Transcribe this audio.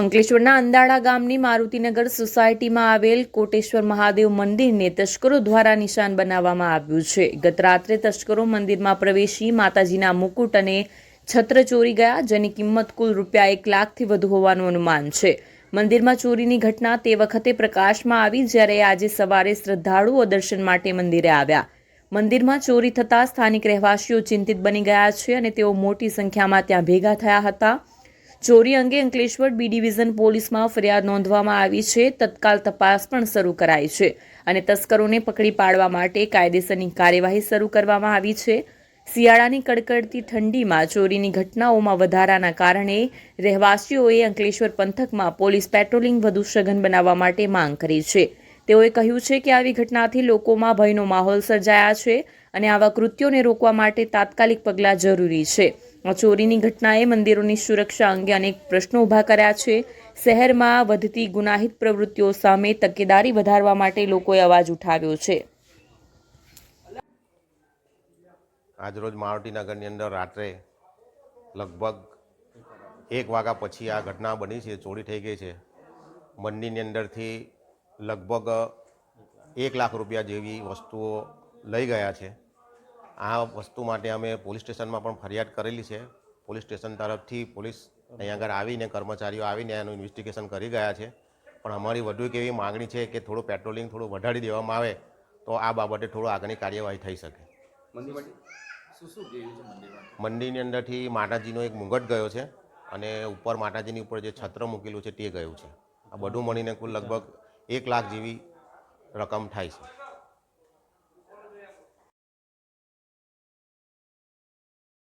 અંકલેશ્વરના અંદાડા ગામની મારુતિનગર સોસાયટીમાં આવેલ કોટેશ્વર મહાદેવ મંદિરને તસ્કરો દ્વારા નિશાન બનાવવામાં આવ્યું છે. ગત રાત્રે તસ્કરો મંદિરમાં પ્રવેશી માતાજીના મુકુટ અને છત્ર ચોરી ગયા, જેની કિંમત કુલ રૂપિયા એક લાખથી વધુ હોવાનું અનુમાન છે. મંદિરમાં ચોરીની ઘટના તે વખતે પ્રકાશમાં આવી, જ્યારે આજે સવારે શ્રદ્ધાળુઓ દર્શન માટે મંદિરે આવ્યા. મંદિરમાં ચોરી થતાં સ્થાનિક રહેવાસીઓ ચિંતિત બની ગયા છે અને તેઓ મોટી સંખ્યામાં ત્યાં ભેગા થયા હતા. ચોરી અંગે અંકલેશ્વર બી ડિવિઝન પોલીસમાં ફરિયાદ નોંધવામાં આવી છે. તત્કાલ તપાસ પણ શરૂ કરાઈ છે અને તસ્કરોને પકડી પાડવા માટે કાયદેસરની કાર્યવાહી શરૂ કરવામાં આવી છે. શિયાળાની કડકડતી ઠંડીમાં ચોરીની ઘટનાઓમાં વધારાના કારણે રહેવાસીઓએ અંકલેશ્વર પંથકમાં પોલીસ પેટ્રોલિંગ વધુ સઘન બનાવવા માટે માંગ કરી છે. તેઓએ કહ્યું છે કે આવી ઘટનાથી લોકોમાં ભયનો માહોલ સર્જાયા છે અને આવા કૃત્યોને રોકવા માટે તાત્કાલિક પગલાં જરૂરી છે. ચોરીની ઘટનાએ મંદિરોની સુરક્ષા અંગે અનેક પ્રશ્નો ઊભા કર્યા છે. શહેરમાં વધતી ગુનાહિત પ્રવૃત્તિઓ સામે તકેદારી વધારવા માટે લોકોએ અવાજ ઉઠાવ્યો છે. આજરોજ મારુતિનગરની અંદર રાત્રે લગભગ એક વાગ્યા પછી આ ઘટના બની છે, ચોરી થઈ ગઈ છે. મંદિરની અંદરથી લગભગ એક લાખ રૂપિયા જેવી વસ્તુઓ લઈ ગયા છે. આ વસ્તુ માટે અમે પોલીસ સ્ટેશનમાં પણ ફરિયાદ કરેલી છે. પોલીસ સ્ટેશન તરફથી પોલીસ અહીંયા આગળ આવીને કર્મચારીઓ આવીને એનું ઇન્વેસ્ટિગેશન કરી ગયા છે. પણ અમારી વધુ એક એવી માગણી છે કે થોડું પેટ્રોલિંગ થોડું વધારી દેવામાં આવે તો આ બાબતે થોડું આગળની કાર્યવાહી થઈ શકે. મંદિરની અંદરથી માતાજીનો એક મુંગટ ગયો છે અને ઉપર માતાજીની ઉપર જે છત્ર મૂકેલું છે તે ગયું છે. આ બધું મળીને કુલ લગભગ એક લાખ જેવી રકમ થાય છે.